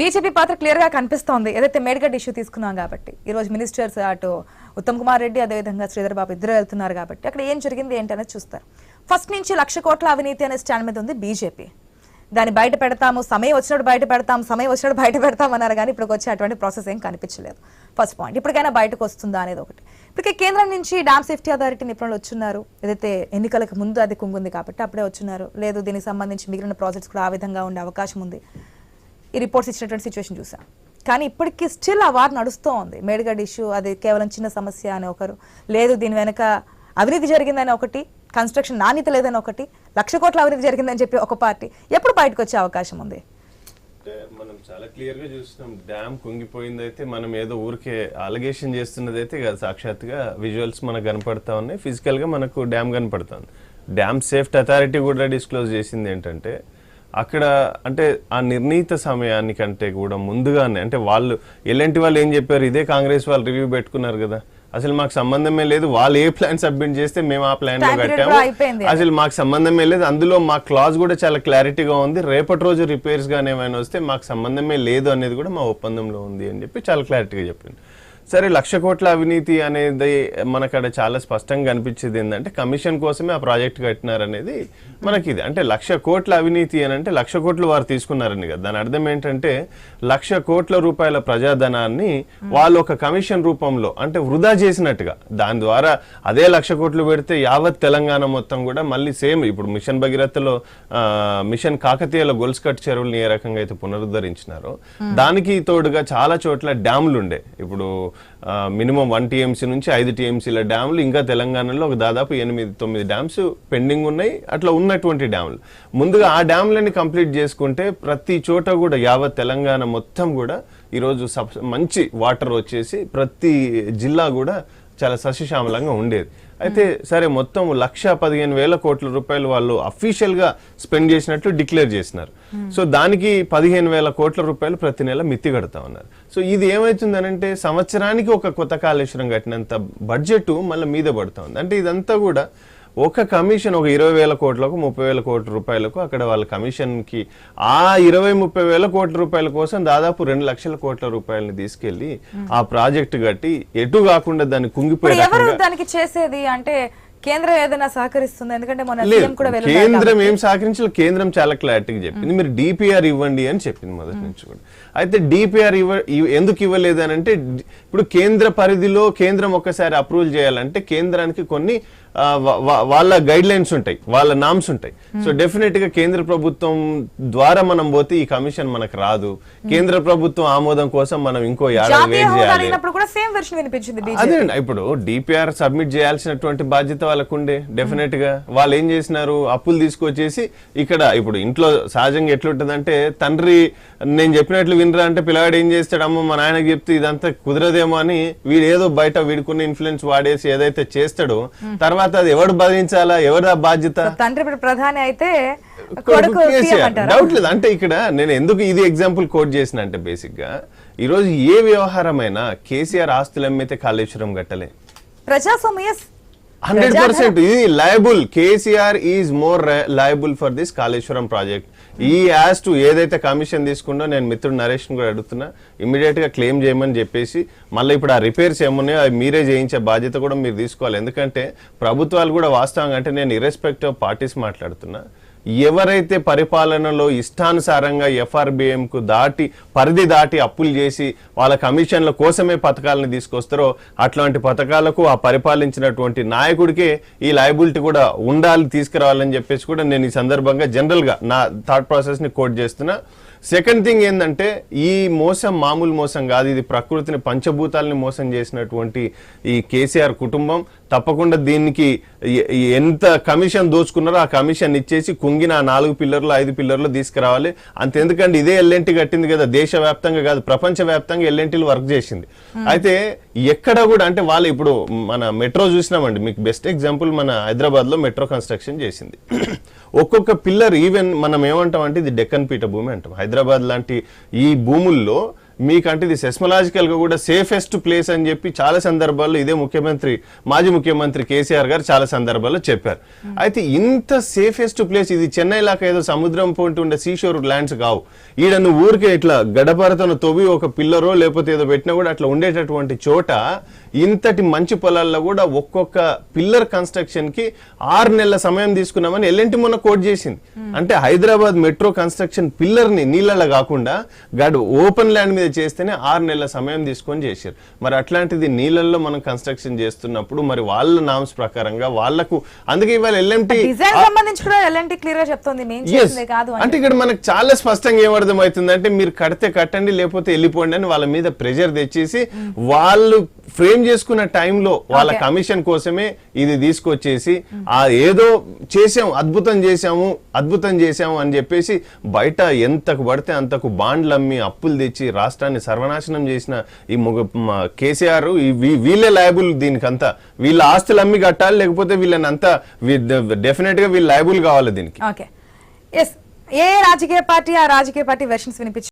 BJP పాత్ర క్లియర్గా కనిపిస్తోంది. ఏదైతే మేడ్గడ్ ఇష్యూ తీసుకున్నాం కాబట్టి ఈ రోజు మినిస్టర్స్ అటు ఉత్తమ్ కుమార్ రెడ్డి అదేవిధంగా శ్రీధర్ బాబు ఇద్దరు వెళ్తున్నారు కాబట్టి అక్కడ ఏం జరిగింది ఏంటి అనేది చూస్తారు. ఫస్ట్ నుంచి లక్ష కోట్ల అవినీతి అనే స్టాండ్ మీద ఉంది బీజేపీ. దాన్ని బయట పెడతాము సమయం వచ్చినప్పుడు బయట పెడతాం సమయం వచ్చినప్పుడు బయట పెడతాం అన్నారు కానీ ఇప్పుడు వచ్చే అటువంటి ప్రాసెస్ ఏం కనిపించలేదు. ఫస్ట్ పాయింట్ ఇప్పటికైనా బయటకు వస్తుందా అనేది ఒకటి. ఇప్పటికే కేంద్రం నుంచి డ్యామ్ సేఫ్టీ అథారిటీ నిపుణులు వచ్చున్నారు. ఏదైతే ఎన్నికలకు ముందు అది కుంగుంది కాబట్టి అప్పుడే వచ్చున్నారు. లేదు దీనికి సంబంధించి మిగిలిన ప్రాజెక్ట్స్ కూడా ఆ విధంగా ఉండే అవకాశం ఉంది. ఈ రిపోర్ట్స్ ఇచ్చినటువంటి సిచ్యువేషన్ చూసాం. కానీ ఇప్పటికీ స్టిల్ ఆ వార్ నడుస్తూ ఉంది. మేడిగడ్ ఇష్యూ అది కేవలం చిన్న సమస్య అని ఒకరు లేదు దీని వెనక అవినీతి జరిగిందని ఒకటి కన్స్ట్రక్షన్ నాణ్యత లేదని ఒకటి లక్ష కోట్ల అవినీతి జరిగిందని చెప్పి ఒక పార్టీ ఎప్పుడు బయటకు వచ్చే అవకాశం ఉంది? మనం చాలా క్లియర్గా చూస్తున్నాం. డ్యామ్ కుంగిపోయింది అయితే మనం ఏదో ఊరికే అలగేషన్ చేస్తున్నది అయితే కాదు. సాక్షాత్గా విజువల్స్ మనకు కనపడతా ఉన్నాయి. ఫిజికల్గా మనకు డ్యామ్ కనపడుతుంది డ్యామ్ సేఫ్టీ అథారిటీ కూడా డిస్క్లోజ్ చేసింది ఏంటంటే అక్కడ అంటే ఆ నిర్ణీత సమయానికంటే కూడా ముందుగానే అంటే వాళ్ళు ఎలాంటి వాళ్ళు ఏం చెప్పారు ఇదే కాంగ్రెస్ వాళ్ళు రివ్యూ పెట్టుకున్నారు కదా. అసలు మాకు సంబంధమే లేదు వాళ్ళు ఏ ప్లాన్ సబ్మిట్ చేస్తే మేము ఆ ప్లాన్లో కట్టాము. అసలు మాకు సంబంధమే లేదు అందులో మా క్లాజ్ కూడా చాలా క్లారిటీగా ఉంది. రేపటి రోజు రిపేర్స్ గానీ ఏమైనా వస్తే మాకు సంబంధమే లేదు అనేది కూడా మా ఒప్పందంలో ఉంది అని చెప్పి చాలా క్లారిటీగా చెప్పింది. సరే లక్ష కోట్ల అవినీతి అనేది మనకడ చాలా స్పష్టంగా కనిపించేది ఏంటంటే కమిషన్ కోసమే ఆ ప్రాజెక్ట్ కట్టినారనేది మనకి ఇది అంటే లక్ష కోట్ల అవినీతి అని అంటే లక్ష కోట్లు వారు తీసుకున్నారని కదా. దాని అర్థం ఏంటంటే లక్ష కోట్ల రూపాయల ప్రజాధనాన్ని వాళ్ళు ఒక కమిషన్ రూపంలో అంటే వృధా చేసినట్టుగా దాని ద్వారా అదే లక్ష కోట్లు పెడితే యావత్ తెలంగాణ మొత్తం కూడా మళ్ళీ సేమ్ ఇప్పుడు మిషన్ భగీరథలో మిషన్ కాకతీయలో గొలుసుకట్టు చెరువులను ఏ రకంగా అయితే పునరుద్ధరించినారో దానికి తోడుగా చాలా చోట్ల డ్యాములు ఉండే ఇప్పుడు మినిమం వన్ టీఎంసీ నుంచి ఐదు టీఎంసీల డ్యాములు. ఇంకా తెలంగాణలో ఒక దాదాపు ఎనిమిది తొమ్మిది డ్యామ్స్ పెండింగ్ ఉన్నాయి. అట్లా ఉన్నటువంటి డ్యాములు. ముందుగా ఆ డ్యాములని కంప్లీట్ చేసుకుంటే ప్రతి చోట కూడా యావత్ తెలంగాణ మొత్తం కూడా ఈరోజు సబ్ మంచి వాటర్ వచ్చేసి ప్రతి జిల్లా కూడా చాలా సస్యశ్యామలంగా ఉండేది. అయితే సరే మొత్తం లక్ష పదిహేను వేల కోట్ల రూపాయలు వాళ్ళు అఫీషియల్గా స్పెండ్ చేసినట్లు డిక్లేర్ చేసినారు. సో దానికి పదిహేను వేల కోట్ల రూపాయలు ప్రతి నెల మిత్తి కడతా ఉన్నారు. సో ఇది ఏమవుతుందనంటే సంవత్సరానికి ఒక కొత్త కాళేశ్వరం కట్టినంత బడ్జెట్ మళ్ళీ మీద పడుతూ ఉంది. అంటే ఇదంతా కూడా ఒక కమిషన్ ఒక ఇరవై వేల కోట్లకు ముప్పై వేల కోట్ల రూపాయలకు అక్కడ వాళ్ళ కమిషన్కి ఆ ఇరవై ముప్పై వేల కోట్ల రూపాయల కోసం దాదాపు రెండు లక్షల కోట్ల రూపాయలని తీసుకెళ్ళి ఆ ప్రాజెక్ట్ కట్టి ఎటు కాకుండా దాన్ని కుంగిపోయే దానికి చేసేది? అంటే కేంద్రం ఏదైనా సహకరిస్తుంది. ఎందుకంటే సీఎం కూడా కేంద్రం ఏం సహకరించాలో కేంద్రం చాలా క్లారిటీగా చెప్పింది. మీరు డిపిఆర్ ఇవ్వండి అని చెప్పింది మొదటి నుంచి కూడా. అయితే డిపిఆర్ ఇవ్వ ఇవ్- ఎందుకు ఇవ్వలేదు అని అంటే ఇప్పుడు కేంద్ర పరిధిలో కేంద్రం ఒక్కసారి అప్రూవల్ చేయాలంటే కేంద్రానికి కొన్ని వాళ్ళ గైడ్ లైన్స్ ఉంటాయి వాళ్ళ నామ్స్ ఉంటాయి. సో డెఫినెట్గా కేంద్ర ప్రభుత్వం ద్వారా మనం పోతే ఈ కమిషన్ మనకు రాదు. కేంద్ర ప్రభుత్వం ఆమోదం కోసం మనం ఇంకో ఏడాది వెయిట్ చేయాలి. అదే ఇప్పుడు డిపిఆర్ సబ్మిట్ చేయాల్సినటువంటి బాధ్యత వాళ్ళకు ఉండే డెఫినెట్గా. వాళ్ళు ఏం చేసినారు? అప్పులు తీసుకొచ్చేసి ఇక్కడ ఇప్పుడు ఇంట్లో సహజంగా ఎట్లుంటదంటే తండ్రి నేను చెప్పినట్లు వినరా అంటే పిల్లవాడు ఏం చేస్తాడు? అమ్మ మా నాయనకి చెప్తే ఇదంతా కుదరదేమో అని వీడు ఏదో బయట వీడుకున్న ఇన్ఫ్లుయెన్స్ వాడేసి ఏదైతే చేస్తాడో తర్వాత అది ఎవడు భరించాలా ఎవరి బాధ్యత? తండ్రి ప్రధాని అయితే డౌట్ లేదు. అంటే ఇక్కడ నేను ఎందుకు ఇది ఎగ్జాంపుల్ కోట్ చేసిన అంటే బేసిక్గా ఈ రోజు ఏ వ్యవహారమైనా కేసీఆర్ ఆస్తులు అమ్మితే కాళేశ్వరం కట్టలే. ప్రజాస్వామ్య హండ్రెడ్ పర్సెంట్. ఇది liable. KCR is more liable for this Kaleshwaram project. ఈ యాజ్ టు ఏదైతే కమిషన్ తీసుకుందో నేను మిత్రుడు నరేష్ కూడా అడుగుతున్నా ఇమీడియట్గా క్లెయిమ్ చేయమని చెప్పేసి మళ్ళీ ఇప్పుడు ఆ రిపేర్స్ ఏమున్నాయో అవి మీరే చేయించే బాధ్యత కూడా మీరు తీసుకోవాలి. ఎందుకంటే ప్రభుత్వాలు కూడా వాస్తవంగా అంటే నేను ఇర్రెస్పెక్ట్ ఆఫ్ పార్టీస్ మాట్లాడుతున్నా. ఎవరైతే పరిపాలనలో ఇష్టానుసారంగా ఎఫ్ఆర్బిఎంకు దాటి పరిధి దాటి అప్పులు చేసి వాళ్ళ కమిషన్ల కోసమే పథకాలను తీసుకొస్తారో అట్లాంటి పథకాలకు ఆ పరిపాలించినటువంటి నాయకుడికే ఈ లయబిలిటీ కూడా ఉండాలి తీసుకురావాలని చెప్పేసి కూడా నేను ఈ సందర్భంగా జనరల్గా నా థాట్ ప్రాసెస్ని కోట్ చేస్తున్నా. సెకండ్ థింగ్ ఏంటంటే ఈ మోసం మామూలు మోసం కాదు ఇది ప్రకృతిని పంచభూతాలని మోసం చేసినటువంటి ఈ కేసీఆర్ కుటుంబం. తప్పకుండా దీనికి ఎంత కమిషన్ దోచుకున్నారో ఆ కమిషన్ ఇచ్చేసి కుంగిన ఆ నాలుగు పిల్లర్లు ఐదు పిల్లర్లు తీసుకురావాలి. అంతెందుకంటే ఇదే ఎల్ఎన్టీ కట్టింది కదా దేశవ్యాప్తంగా కాదు ప్రపంచ వ్యాప్తంగా ఎల్ఎన్టీలు వర్క్ చేసింది. అయితే ఎక్కడ కూడా అంటే వాళ్ళు ఇప్పుడు మన మెట్రో చూసినామండి మీకు బెస్ట్ ఎగ్జాంపుల్ మన హైదరాబాద్లో మెట్రో కన్స్ట్రక్షన్ చేసింది. ఒక్కొక్క పిల్లర్ ఈవెన్ మనం ఏమంటాం అంటే ఇది డెక్కన్ పీఠ భూమి అంటాం. హైదరాబాద్ లాంటి ఈ భూముల్లో మీకంటే ఇది సెస్మలాజికల్గా కూడా సేఫెస్ట్ ప్లేస్ అని చెప్పి చాలా సందర్భాల్లో ఇదే ముఖ్యమంత్రి మాజీ ముఖ్యమంత్రి కేసీఆర్ గారు చాలా సందర్భాల్లో చెప్పారు. అయితే ఇంత సేఫెస్ట్ ప్లేస్ ఇది చెన్నై లాగా ఏదో సముద్రం పోటీ ఉండే సీషోర్ ల్యాండ్స్ కావు. ఈడ నువ్వు ఊరికే ఇట్లా గడపరతను తవ్వి ఒక పిల్లరో లేకపోతే ఏదో పెట్టినా కూడా అట్లా ఉండేటటువంటి చోట ఇంతటి మంచి పొలాల్లో కూడా ఒక్కొక్క పిల్లర్ కన్స్ట్రక్షన్కి ఆరు నెలల సమయం తీసుకున్నామని ఎల్ఎన్టీ మొన్న కోట్ చేసింది. అంటే హైదరాబాద్ మెట్రో కన్స్ట్రక్షన్ పిల్లర్ని నీళ్ళలో కాకుండా గడ్ ఓపెన్ ల్యాండ్ మీద చేస్తేనే ఆరు నెలల సమయం తీసుకొని చేశారు. మరి అట్లాంటిది నీళ్ళల్లో మనం కన్స్ట్రక్షన్ చేస్తున్నప్పుడు మరి వాళ్ళ నామ్స్ ప్రకారంగా వాళ్ళకు అందుకే ఇవాళ ఎల్ఎంటి అంటే ఇక్కడ మనకు చాలా స్పష్టంగా ఏమర్థం అవుతుంది అంటే మీరు కడితే కట్టండి లేకపోతే వెళ్ళిపోండి అని వాళ్ళ మీద ప్రెషర్ తెచ్చేసి వాళ్ళు ఫ్రేమ్ చేసుకున్న టైంలో వాళ్ళ. కమిషన్ కోసమే ఇది తీసుకొచ్చేసి ఆ ఏదో చేసాం అద్భుతం చేసాము అద్భుతం చేసాము అని చెప్పేసి బయట ఎంతకు పడితే అంతకు బాండ్లు అమ్మి అప్పులు తెచ్చి రాష్ట్రాన్ని సర్వనాశనం చేసిన ఈ ముగ కేసీఆర్ ఈ వీళ్ళే లయబుల్ దీనికంతా. వీళ్ళ ఆస్తులు అమ్మి కట్టాలి లేకపోతే వీళ్ళని అంతా డెఫినెట్గా వీళ్ళు లయబుల్ కావాలి దీనికి. ఏ రాజకీయ పార్టీ ఆ రాజకీయ పార్టీ వెర్షన్స్ వినిపించారు